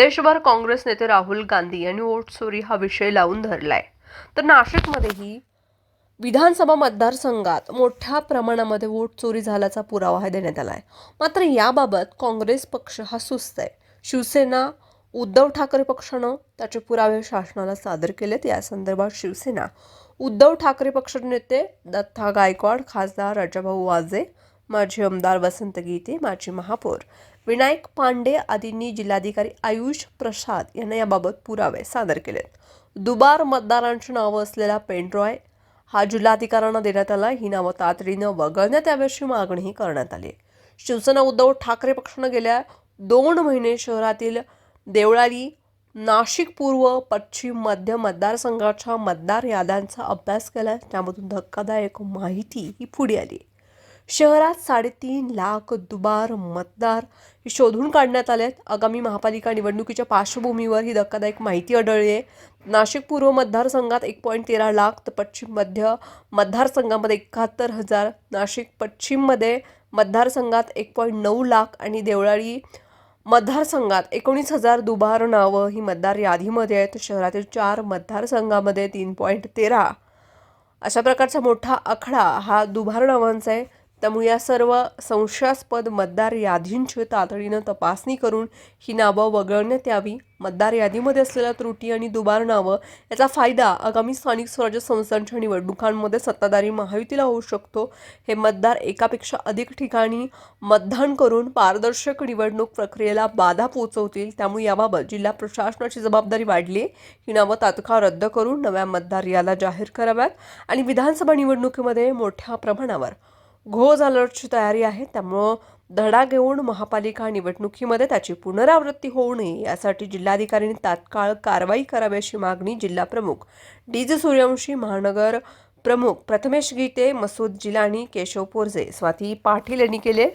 देशभर काँग्रेस नेते राहुल गांधी यांनी वोट चोरी हा विषय लावून धरलाय. तर नाशिकमध्येही विधानसभा मतदारसंघात मोठ्या प्रमाणामध्ये वोट चोरी झाल्याचा पुरावा हा देण्यात आला आहे मात्र याबाबत काँग्रेस पक्ष हा सुस्त आहे. शिवसेना उद्धव ठाकरे पक्षानं त्याचे पुरावे शासनाला सादर केलेत. या संदर्भात शिवसेना उद्धव ठाकरे पक्ष नेते दत्ता गायकवाड खासदार राजाभाऊ वाजे माजी आमदार वसंत गीते माजी महापौर विनायक पांडे आदींनी जिल्हाधिकारी आयुष प्रसाद यांना याबाबत पुरावे सादर केलेत. दुबार मतदारांची नावं असलेला पेनड्रॉय हा जिल्हाधिकाऱ्यांना देण्यात आला. ही नावं तातडीनं वगळण्यात याव्याची मागणीही करण्यात आली. शिवसेना उद्धव ठाकरे पक्षानं गेल्या दोन महिने शहरातील देवळाली नाशिक पूर्व पश्चिम मध्य मतदारसंघाच्या मतदार याद्यांचा अभ्यास केला. त्यामधून धक्कादायक माहिती ही पुढे आली. शहरात साडेतीन लाख दुबार मतदार हे शोधून काढण्यात आले आहेत. आगामी महापालिका निवडणुकीच्या पार्श्वभूमीवर ही धक्कादायक माहिती आढळली आहे. नाशिक पूर्व मतदारसंघात एक पॉईंट तेरा लाख तर पश्चिम मध्य मतदारसंघामध्ये एकाहत्तर हजार नाशिक पश्चिममध्ये मतदारसंघात एक पॉईंट नऊ लाख आणि देवळाळी मतदारसंघात एकोणीस हजार दुबार नावं ही मतदार यादीमध्ये आहेत. शहरातील चार मतदारसंघामध्ये तीन पॉईंट तेरा. अशा प्रकारचा मोठा आखडा हा दुभार नावांचा आहे. त्यामुळे या सर्व संशयास्पद मतदार यादींची तातडीनं तपासणी करून ही नावं वगळण्यात यावी. मतदार यादीमध्ये असलेल्या त्रुटी आणि दुबार नावं याचा फायदा आगामी स्थानिक स्वराज्य संस्थांच्या निवडणुकांमध्ये सत्ताधारी महायुतीला होऊ शकतो. हे मतदार एकापेक्षा अधिक ठिकाणी मतदान करून पारदर्शक निवडणूक प्रक्रियेला बाधा पोहोचवतील. त्यामुळे याबाबत जिल्हा प्रशासनाची जबाबदारी वाढली. आहे ही नावं तात्काळ रद्द करून नव्या मतदार याला जाहीर कराव्यात आणि विधानसभा निवडणुकीमध्ये मोठ्या प्रमाणावर घोज अलर्टची तयारी आहे त्यामुळं धडा घेऊन महापालिका निवडणुकीमध्ये त्याची पुनरावृत्ती होऊ नये यासाठी जिल्हाधिकाऱ्यांनी तात्काळ कारवाई करावी अशी मागणी जिल्हाप्रमुख डी जे सूर्यवंशी महानगर प्रमुख प्रथमेश गीते मसूद जिलानी केशव पोरजे स्वाती पाटील यांनी केले